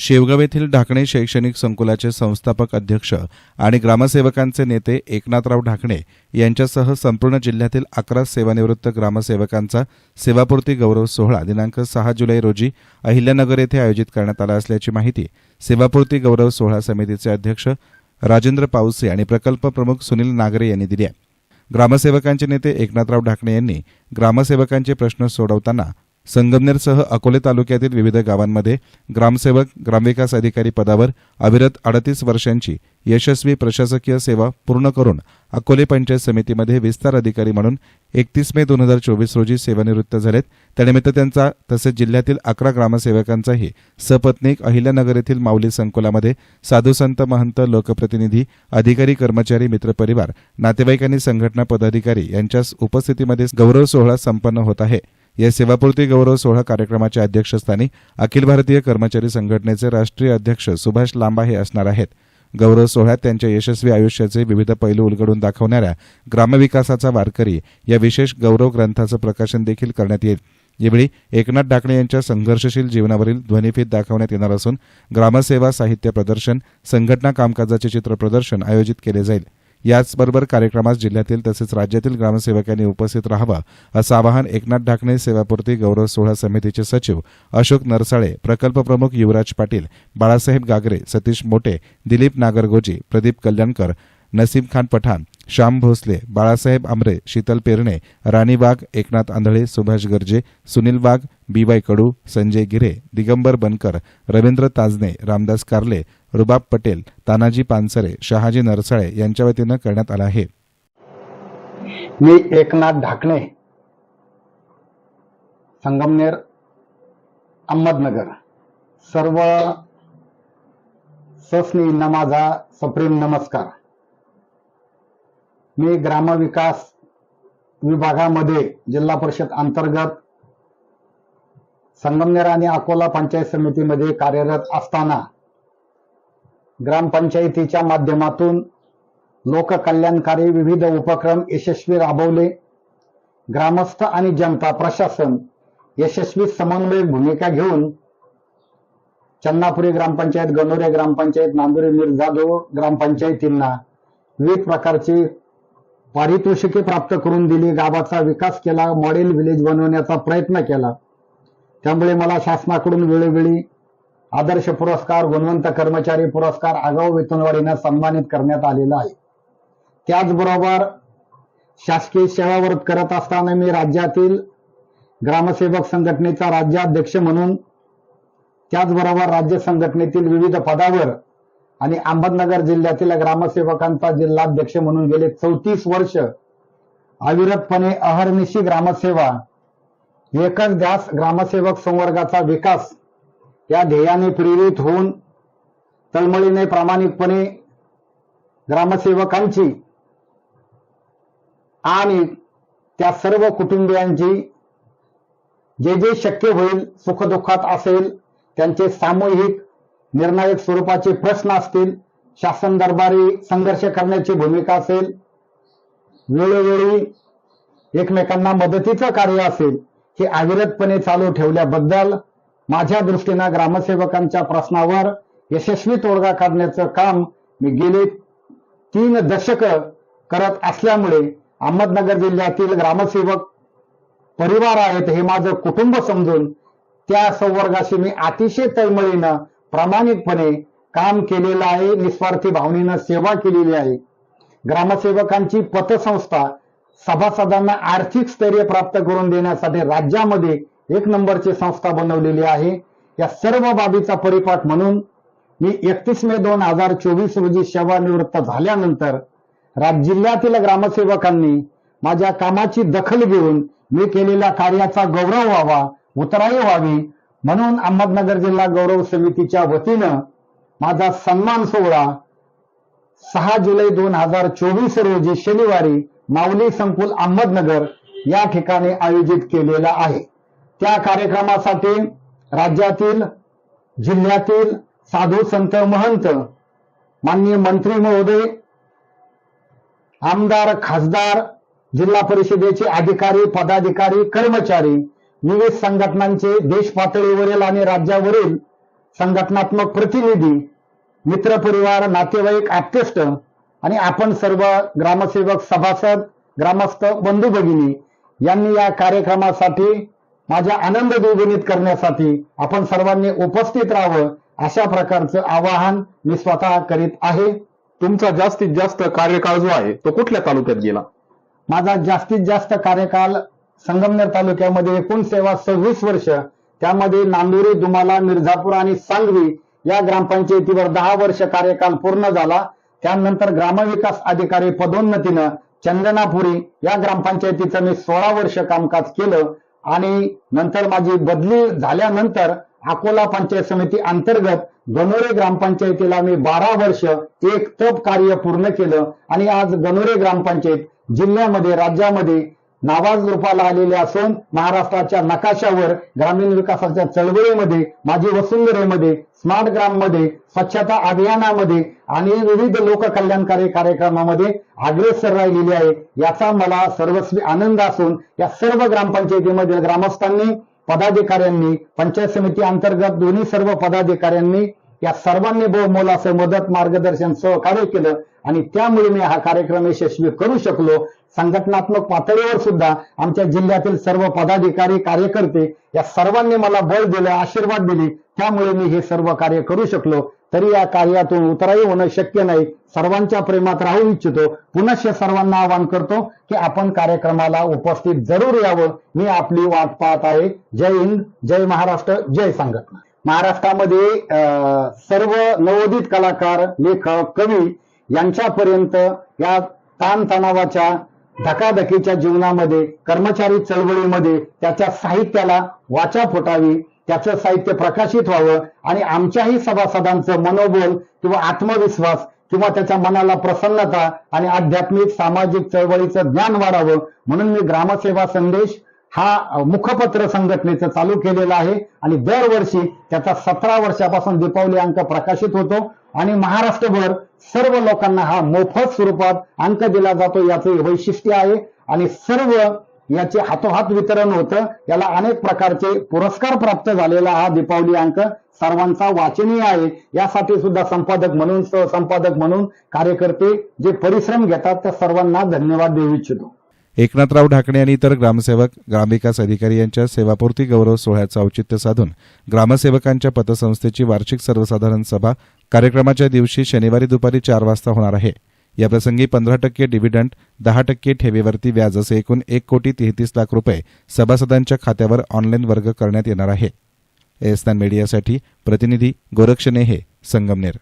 शेवगाव येथील ढाकणे शैक्षणिक संकुलाचे संस्थापक अध्यक्ष आणि ग्रामसेवकांचे नेते एकनाथराव ढाकणे यांच्यासह संपूर्ण जिल्ह्यातील अकरा सेवानिवृत्त ग्रामसेवकांचा सेवापूर्ती गौरव सोहळा दिनांक सहा जुलै रोजी अहिल्यानगर येथे आयोजित करण्यात आला असल्याची माहिती सेवापूर्ती गौरव सोहळा समितीचे अध्यक्ष राजेंद्र पावसे आणि प्रकल्प प्रमुख सुनील नागरे यांनी दिली आहे. ग्रामसेवकांचे नेते एकनाथराव ढाकणे यांनी ग्रामसेवकांचे प्रश्न सोडवताना संगमनेरसह अकोले तालुक्यातील विविध गावांमध्ये ग्रामसेवक ग्रामविकास अधिकारी पदावर अविरत अडतीस वर्षांची यशस्वी प्रशासकीय सेवा पूर्ण करून अकोले पंचायत समितीमध्ये विस्तार अधिकारी म्हणून एकतीस मे दोन हजार चोवीस रोजी सेवानिवृत्त झालेत. त्यानिमित्त त्यांचा तसेच जिल्ह्यातील अकरा ग्रामसेवकांचाही सपत्नीक अहिल्यानगर येथील माऊली संकुलामध्ये साधू संत महंत लोकप्रतिनिधी अधिकारी कर्मचारी मित्रपरिवार नातेवाईक आणि संघटना पदाधिकारी यांच्या उपस्थितीमध्ये गौरव सोहळा संपन्न होत आहे. या सेवापूर्ती गौरव सोहळा कार्यक्रमाच्या अध्यक्षस्थानी अखिल भारतीय कर्मचारी संघटनेचे राष्ट्रीय अध्यक्ष सुभाष लांबा हे असणार आहेत. गौरव सोहळ्यात त्यांच्या यशस्वी आयुष्याचे विविध पैलू उलगडून दाखवणाऱ्या ग्रामविकासाचा वारकरी या विशेष गौरव ग्रंथाचं प्रकाशन देखील करण्यात येईल. यावेळी एकनाथ डाकणे यांच्या संघर्षशील जीवनावरील ध्वनिफीत दाखवण्यात येणार असून ग्रामसेवा साहित्य प्रदर्शन संघटना कामकाजाचे चित्र प्रदर्शन आयोजित केले जाईल. याचबरोबर कार्यक्रमास जिल्ह्यातील तसेच राज्यातील ग्रामसेवकांनी उपस्थित राहावं असं आवाहन एकनाथ ढाकणे सेवापूर्ती गौरव सोहळा समितीचे सचिव अशोक नरसाळे प्रकल्प प्रमुख युवराज पाटील बाळासाहेब गागरे सतीश मोटे दिलीप नागरगोजी प्रदीप कल्याणकर नसीम खान पठाण श्याम भोसले बाळासाहेब आमरे शीतल पेरणे राणी वाघ एकनाथ आंधळे सुभाष गर्जे सुनील वाघ बीवाय कडू संजय गिरे दिगंबर बनकर रवींद्र ताजने रामदास कारले रुबाब पटेल तानाजी पानसरे शहाजी नरसाळे यांच्या वतीनं करण्यात आला आहे. मी एकनाथ ढाकणे संगमनेर अहमदनगर. सर्व सस्नी नमाजा सप्रेम नमस्कार. मी ग्रामविकास विभागामध्ये जिल्हा परिषद अंतर्गत संगमनेर आणि अकोला पंचायत समितीमध्ये कार्यरत असताना ग्रामपंचायतीच्या माध्यमातून लोककल्याणकारी विविध उपक्रम यशस्वी राबवले. ग्रामस्थ आणि जनता प्रशासन यशस्वी समन्वय भूमिका घेऊन चन्नापुरी ग्रामपंचायत गणोरे ग्रामपंचायत नांदुरी जाधव ग्रामपंचायतींना विविध प्रकारची पारितोषिके प्राप्त करून दिली गावाचा विकास केला मॉडेल विलेज बनवण्याचा प्रयत्न केला. त्यामुळे मला शासनाकडून वेळोवेळी आदर्श पुरस्कार गुणवंत कर्मचारी पुरस्कार आगाऊ वेतनवाढीनं सन्मानित करण्यात आलेला आहे. त्याचबरोबर शासकीय सेवा करत असताना मी राज्यातील ग्रामसेवक संघटनेचा राज्याध्यक्ष म्हणून त्याचबरोबर राज्य संघटनेतील विविध पदावर आणि अहमदनगर जिल्ह्यातील ग्रामसेवकांचा जिल्हाध्यक्ष म्हणून गेले चौतीस वर्ष अविरतपणे अहर्निशी ग्रामसेवा एकच ध्यास ग्रामसेवक संवर्गाचा विकास या ध्येयाने प्रेरित होऊन तळमळीने प्रामाणिकपणे ग्रामसेवकांची आणि त्या सर्व कुटुंबियांची जे जे शक्य होईल सुखदुःखात असेल त्यांचे सामूहिक निर्णायक स्वरूपाचे प्रश्न असतील शासन दरबारी संघर्ष करण्याची भूमिका असेल वेळोवेळी एकमेकांना मदतीचं कार्य असेल हे अविरतपणे चालू ठेवल्याबद्दल माझ्या दृष्टीनं ग्रामसेवकांच्या प्रश्नावर यशस्वी तोडगा काढण्याचं काम मी गेले तीन दशक करत असल्यामुळे अहमदनगर जिल्ह्यातील ग्रामसेवक परिवार आहेत हे माझं कुटुंब समजून त्या संवर्गाशी मी अतिशय तळमळीनं प्रामाणिकपणे काम केलेलं आहे निस्वार्थी भावनेनं सेवा केलेली आहे. ग्रामसेवकांची पतसंस्था सभासदांना आर्थिक स्थैर्य प्राप्त करून देण्यासाठी राज्यामध्ये एक नंबरची संस्था बनवलेली आहे. या सर्व बाबीचा परिपाठ म्हणून मी एकतीस मे दोन हजार चोवीस रोजी सेवानिवृत्त झाल्यानंतर जिल्ह्यातील ग्रामसेवकांनी माझ्या कामाची दखल घेऊन मी केलेल्या कार्याचा गौरव व्हावा उतराई व्हावी म्हणून अहमदनगर जिल्हा गौरव समितीच्या वतीनं माझा सन्मान सोहळा सहा जुलै दोन हजार चोवीस रोजी शनिवारी माऊली संकुल अहमदनगर या ठिकाणी आयोजित केलेला आहे. त्या कार्यक्रमासाठी राज्यातील जिल्ह्यातील साधू संत महंत माननीय मंत्री महोदय आमदार खासदार जिल्हा परिषदेचे अधिकारी पदाधिकारी कर्मचारी विविध संघटनांचे देश पातळीवरील आणि राज्यावरील संघटनात्मक प्रतिनिधी मित्रपरिवार नातेवाईक आप्तेष्ट आणि आपण सर्व ग्रामसेवक सभासद ग्रामस्थ बंधू भगिनी यांनी या कार्यक्रमासाठी माझा आनंद द्विगुणित करण्यासाठी आपण सर्वांनी उपस्थित राहावं अशा प्रकारचं आवाहन मी स्वतः करीत आहे. तुमचा जास्तीत जास्त कार्यकाळ जो आहे तो कुठल्या तालुक्यात गेला? माझा जास्तीत जास्त कार्यकाल संगमनेर तालुक्यामध्ये एकूण सेवा सव्वीस वर्ष त्यामध्ये नांदुरी दुमाला मिर्झापूर आणि सांगवी या ग्रामपंचायतीवर दहा वर्ष कार्यकाल पूर्ण झाला. त्यानंतर ग्रामविकास अधिकारी पदोन्नतीनं चंदनापुरी या ग्रामपंचायतीचं मी सोळा वर्ष कामकाज केलं आणि नंतर माझी बदली झाल्यानंतर अकोला पंचायत समिती अंतर्गत गणोरे ग्रामपंचायतीला मी बारा वर्ष एक तप कार्य पूर्ण केलं. आणि आज गणोरे ग्रामपंचायत जिल्ह्यामध्ये राज्यामध्ये नावाज रूपाला आलेले असून महाराष्ट्राच्या नकाशावर ग्रामीण विकासाच्या चळवळीमध्ये माझी वसुंधरेमध्ये स्मार्ट ग्राममध्ये स्वच्छता अभियानामध्ये आणि विविध लोककल्याणकारी कार्यक्रमामध्ये अग्रेसर राहिलेली आहे. याचा मला सर्वस्वी आनंद असून या सर्व ग्रामपंचायतीमधील ग्रामस्थांनी पदाधिकाऱ्यांनी पंचायत समिती अंतर्गत दोन्ही सर्व पदाधिकाऱ्यांनी या सर्वांनी बहुमोलाचं मदत मार्गदर्शन सहकार्य केलं आणि त्यामुळे मी हा कार्यक्रम यशस्वी करू शकलो. संघटनात्मक पातळीवर सुद्धा आमच्या जिल्ह्यातील सर्व पदाधिकारी कार्यकर्ते या सर्वांनी मला बळ दिलं आशीर्वाद दिले. त्यामुळे मी हे सर्व कार्य करू शकलो. तरी या कार्यातून उतराई होणं शक्य नाही. सर्वांच्या प्रेमात राहू इच्छितो. पुनश्च सर्वांना आवाहन करतो की आपण कार्यक्रमाला उपस्थित जरूर यावं. मी आपली वाट पाहत आहे. जय हिंद जय महाराष्ट्र जय संघटना. महाराष्ट्रामध्ये अं, सर्व नवोदित कलाकार लेखक कवी यांच्यापर्यंत या ताणतणावाच्या धकाधकीच्या जीवनामध्ये कर्मचारी चळवळीमध्ये त्याच्या साहित्याला वाचा फुटावी त्याचं साहित्य प्रकाशित व्हावं आणि आमच्याही सभासदांचं मनोबल किंवा आत्मविश्वास किंवा त्याच्या मनाला प्रसन्नता आणि आध्यात्मिक सामाजिक चळवळीचं ज्ञान वाढावं म्हणून मी ग्रामसेवा संदेश हा मुखपत्र संघटनेचं चालू केलेला आहे आणि दरवर्षी त्याचा सतरा वर्षापासून दीपावली अंक प्रकाशित होतो आणि महाराष्ट्रभर सर्व लोकांना हा मोफत स्वरूपात अंक दिला जातो याचं वैशिष्ट्य आहे. आणि सर्व याचे हातोहात वितरण होतं. याला अनेक प्रकारचे पुरस्कार प्राप्त झालेला हा दीपावली अंक सर्वांचा वाचनीय आहे. यासाठी सुद्धा संपादक म्हणून सहसंपादक म्हणून कार्यकर्ते जे परिश्रम घेतात त्या सर्वांना धन्यवाद देऊ इच्छितो. एकनाथराव ढाकणे आणि इतर ग्रामसेवक ग्रामविकास अधिकारी यांच्या सेवापूर्ती गौरव सोहळ्याचं औचित्य साधून ग्रामसेवकांच्या पतसंस्थेची वार्षिक सर्वसाधारण सभा कार्यक्रमाच्या दिवशी शनिवारी दुपारी चार वाजता होणार आहे. याप्रसंगी पंधरा टक्के डिव्हिडंड दहा टक्के ठेवीवरती व्याज असे एकूण एक कोटी तेहतीस लाख रुपये सभासदांच्या खात्यावर ऑनलाईन वर्ग करण्यात येणार आहे. एस मीडियासाठी प्रतिनिधी गोरक्ष नेहे संगमनेर.